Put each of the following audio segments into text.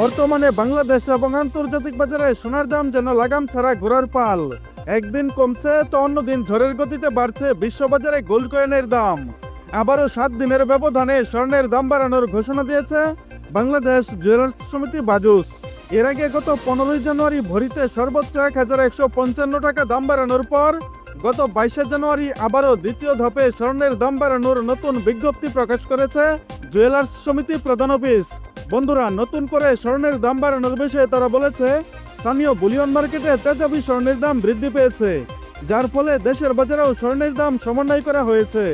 বর্তমানে বাংলাদেশ এবং আন্তর্জাতিক বাজারে সোনার দাম যেন লাগাম ছাড়া ঘোরার পাল। একদিন কমছে তো অন্যদিন ঝড়ের গতিতে বাড়ছে বিশ্ববাজারে গোল্ড কয়েনের দাম। আবারও সাত দিনের ব্যবধানে স্বর্ণের দাম বাড়ানোর ঘোষণা দিয়েছে বাংলাদেশ জুয়েলার্স সমিতি বাজুস। এর আগে গত পনেরোই জানুয়ারি ভরিতে সর্বোচ্চ এক হাজার একশো পঞ্চান্ন টাকা দাম বাড়ানোর পর গত বাইশে জানুয়ারি আবারও দ্বিতীয় ধাপে স্বর্ণের দাম বাড়ানোর নতুন বিজ্ঞপ্তি প্রকাশ করেছে জুয়েলার্স সমিতি প্রধান অফিস। বন্ধুরা, নতুন করে স্বর্ণের দাম বাড়ানোর বিষয়ে তারা বলেছে, স্থানীয় বুলিয়ন মার্কেটে তেজাবি স্বর্ণের দাম বৃদ্ধি পেয়েছে, যার ফলে দেশের বাজারেও স্বর্ণের দাম সমন্বয় করা হয়েছে।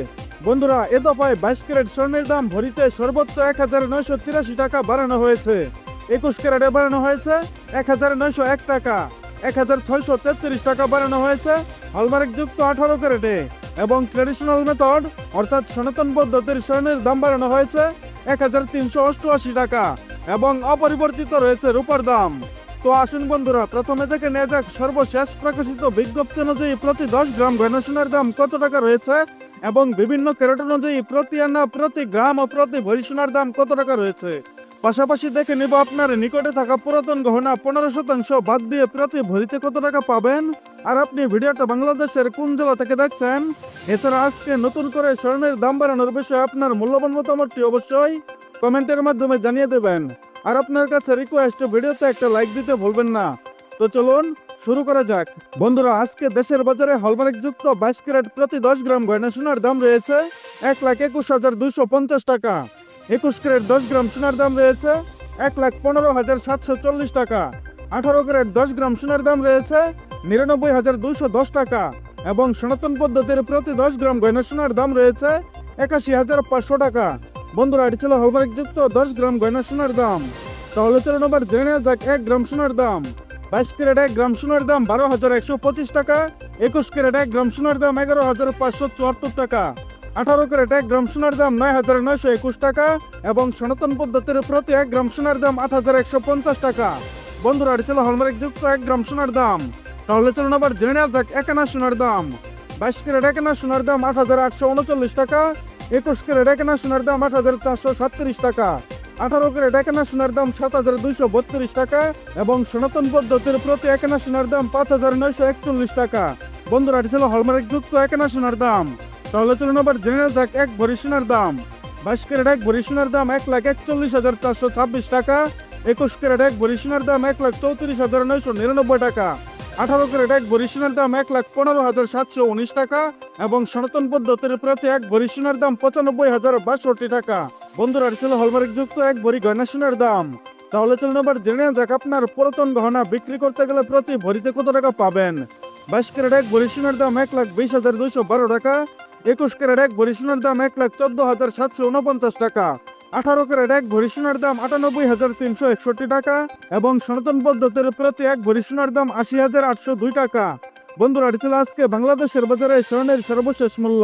বন্ধুরা, এ দফায় বাইশ ক্যারেট স্বর্ণের দাম ভরিতে সর্বোচ্চ এক হাজার নয়শো তিরাশি টাকা বাড়ানো হয়েছে। একুশ ক্যারেটে বাড়ানো হয়েছে এক হাজার নয়শো এক টাকা এক হাজার ছয়শো তেত্রিশ টাকা বাড়ানো হয়েছে হলমার্ক যুক্ত আঠারো ক্যারেটে। এবং ট্রেডিশনাল মেথড, অর্থাৎ সনাতন পদ্ধতির স্বর্ণের দাম বাড়ানো হয়েছে এক হাজার তিনশো অষ্টআশি টাকা এবং অপরিবর্তিত রয়েছে রূপার দাম। তো আসুন বন্ধুরা, প্রথমে থেকে নেওয়া যাক সর্বশেষ প্রকাশিত বিজ্ঞপ্তি অনুযায়ী প্রতি দশ গ্রাম গয়না দাম কত টাকা রয়েছে এবং বিভিন্ন ক্যারেট অনুযায়ী প্রতি আনা প্রতি গ্রাম ও প্রতি ভরিসোনার দাম কত টাকা রয়েছে? পাশাপাশি দেখে নিব আপনার নিকটে থাকা পুরাতন গহনা, পনেরো শতাংশ। বাদ দিয়ে প্রতি ভরিতে কত টাকা পাবেন? আর আপনি ভিডিওটা বাংলাদেশের কোন জেলা থেকে দেখছেন? এছাড়া আজকে নতুন করে স্বর্ণের দাম বাড়ানোর বিষয়ে আপনার মূল্যবান মতামতটি অবশ্যই কমেন্টের মাধ্যমে জানিয়ে দেবেন। আর আপনার কাছে রিকোয়েস্ট ভিডিওতে একটা লাইক দিতে ভুলবেন না। তো চলুন শুরু করা যাক। বন্ধুরা, আজকে দেশের বাজারে হলমার্ক যুক্ত বাইশ ক্যারেট প্রতি দশ গ্রাম গয়না সোনার দাম রয়েছে এক লাখ একুশ হাজার দুশো পঞ্চাশ টাকা। একুশ ক্যারেট দশ গ্রাম সোনার দাম রয়েছে এক লাখ পনেরো হাজার সাতশো চল্লিশ টাকা। আঠারো ক্যারেট দশ গ্রাম সোনার দাম রয়েছে নিরানব্বই হাজার দুশো দশ টাকা এবং সনাতন পদ্ধতির প্রতি দশ গ্রাম গয়না সোনার দাম রয়েছে একাশি হাজার পাঁচশো টাকা। বন্ধুরা, এটি ছিল হলমার্ক যুক্ত দশ গ্রাম গয়না সোনার দাম। তাহলে চলুন আবার জেনে যাক এক গ্রাম সোনার দাম। বাইশ ক্যারেট এক গ্রাম সোনার দাম বারো হাজার একশো পঁচিশ টাকা, একুশ ক্যারেট এক গ্রাম সোনার দাম এগারো হাজার পাঁচশো চুয়াত্তর টাকা। আঠারো ক্যারেট গ্রাম সোনার দাম নয় হাজার নয়শো একুশ টাকা এবং সনাতন পদ্ধতির প্রতি এক গ্রাম সোনার দাম আট হাজার একশো পঞ্চাশ টাকা। বন্ধুরা ছিল হলমার্ক যুক্ত এক গ্রাম সোনার দাম। তাহলে চলুন আবার জেনে নেওয়া যাক এক আনা সোনার দাম। বাইশ ক্যারেট এক আনা সোনার দাম আট হাজার আটশো উনচল্লিশ টাকা, একুশ ক্যারেট এক আনা সোনার দাম আট হাজার চারশো সাতত্রিশ টাকা, আঠারো ক্যারেট এক আনা সোনার দাম সাত হাজার দুইশো বত্রিশ টাকা এবং সনাতন পদ্ধতির প্রতি এক আনা সোনার দাম পাঁচ হাজার নয়শো একচল্লিশ টাকা। বন্ধুরা ছিল হলমার্ক যুক্ত এক আনা সোনার দাম। তাহলে চলুন আবার জেনে যাক এক ভরি সোনার দাম। বাইশ ক্যারেট এক ভরি সোনার দাম এক লাখ একচল্লিশ হাজার চারশো ছাব্বিশ টাকা। একুশ ক্যারেট এক ভরি সোনার দাম এক লাখ চৌত্রিশ হাজার নয়শো নিরানব্বই টাকা। আঠারো ক্যারেট এক ভরি সোনার দাম এক লাখ পনেরো হাজার সাতশো উনিশ টাকা এবং সনাতন পদ্ধতির প্রতি এক ভরি সোনার দাম পঁচানব্বই হাজার বাষট্টি টাকা। বন্ধুরা ছিল হলমার্ক যুক্ত এক ভরি গয়না সোনার দাম। তাহলে চলুন আবার জেনে যাক আপনার পুরাতন গহনা বিক্রি করতে গেলে প্রতি ভরিতে কত টাকা পাবেন? বাইশ ক্যারেট এক ভরি সোনার দাম এক লাখ বিশ হাজার দুইশো বারো টাকা একুশ ক্যারেট এক ভরি সোনার দাম এক লাখ চোদ্দ হাজার সাতশো উনপঞ্চাশ টাকা। আঠারো ক্যারেট এক ভরি সোনার দাম আটানব্বই হাজার তিনশো একষট্টি টাকা এবং সনাতন পদ্ধতির প্রতি এক ভরি সোনার দাম আশি হাজার আটশো দুই টাকা। বন্ধুরা আজকে বাংলাদেশের বাজারে স্বর্ণের সর্বশেষ মূল্য।